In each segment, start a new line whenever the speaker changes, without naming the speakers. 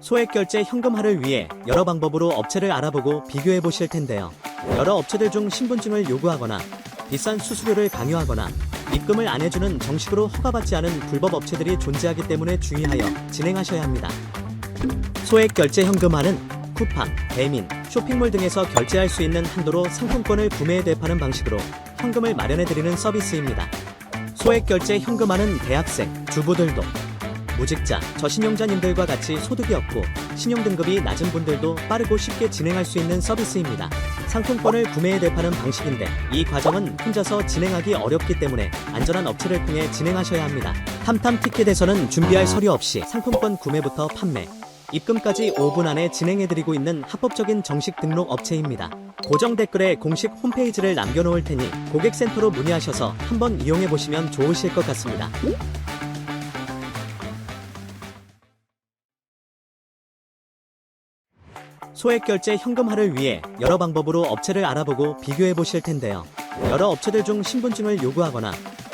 소액 결제 현금화를 위해 여러 방법으로 업체를 알아보고 비교해 보실 텐데요. 여러 업체들 중 신분증을 요구하거나 비싼 수수료를 강요하거나 입금을 안 해주는 정식으로 허가받지 않은 불법 업체들이 존재하기 때문에 주의하여 진행하셔야 합니다. 소액 결제 현금화는 쿠팡, 배민, 쇼핑몰 등에서 결제할 수 있는 한도로 상품권을 구매해 되파는 방식으로 현금을 마련해드리는 서비스입니다. 소액 결제 현금화는 대학생, 주부들도 무직자, 저신용자님들과 같이 소득이 없고 신용등급이 낮은 분들도 빠르고 쉽게 진행할 수 있는 서비스입니다. 상품권을 구매해 대파는 방식인데 이 과정은 혼자서 진행하기 어렵기 때문에 안전한 업체를 통해 진행하셔야 합니다. 탐탐 티켓에서는 준비할 서류 없이 상품권 구매부터 판매, 입금까지 5분 안에 진행해드리고 있는 합법적인 정식 등록 업체입니다. 고정 댓글에 공식 홈페이지를 남겨놓을 테니 고객센터로 문의하셔서 한번 이용해보시면 좋으실 것 같습니다. 소액 결제 현금화를 위해 여러 방법으로 업체를 알아보고 비교해 보실 텐데요. 여러 업체들 중 신분증을 요구하거나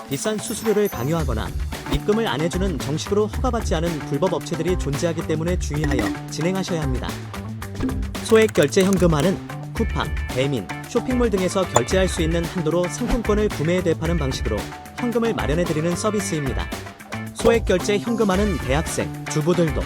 비싼 수수료를 강요하거나 입금을 안 해주는 정식으로 허가받지 않은 불법 업체들이 존재하기 때문에 주의하여 진행하셔야 합니다. 소액 결제 현금화는 쿠팡, 배민, 쇼핑몰 등에서 결제할 수 있는 한도로 상품권을 구매해 대파는 방식으로 현금을 마련해드리는 서비스입니다. 소액 결제 현금화는 대학생, 주부들도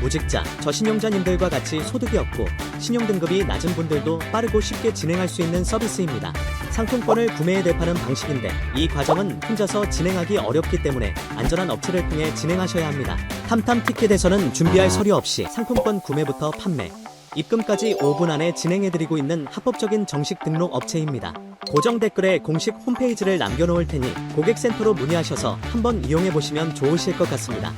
무직자, 저신용자님들과 같이 소득이 없고 신용등급이 낮은 분들도 빠르고 쉽게 진행할 수 있는 서비스입니다. 상품권을 구매해 대파는 방식인데 이 과정은 혼자서 진행하기 어렵기 때문에 안전한 업체를 통해 진행하셔야 합니다. 탐탐 티켓에서는 준비할 서류 없이 상품권 구매부터 판매, 입금까지 5분 안에 진행해드리고 있는 합법적인 정식 등록 업체입니다. 고정 댓글에 공식 홈페이지를 남겨놓을 테니 고객센터로 문의하셔서 한번 이용해보시면 좋으실 것 같습니다.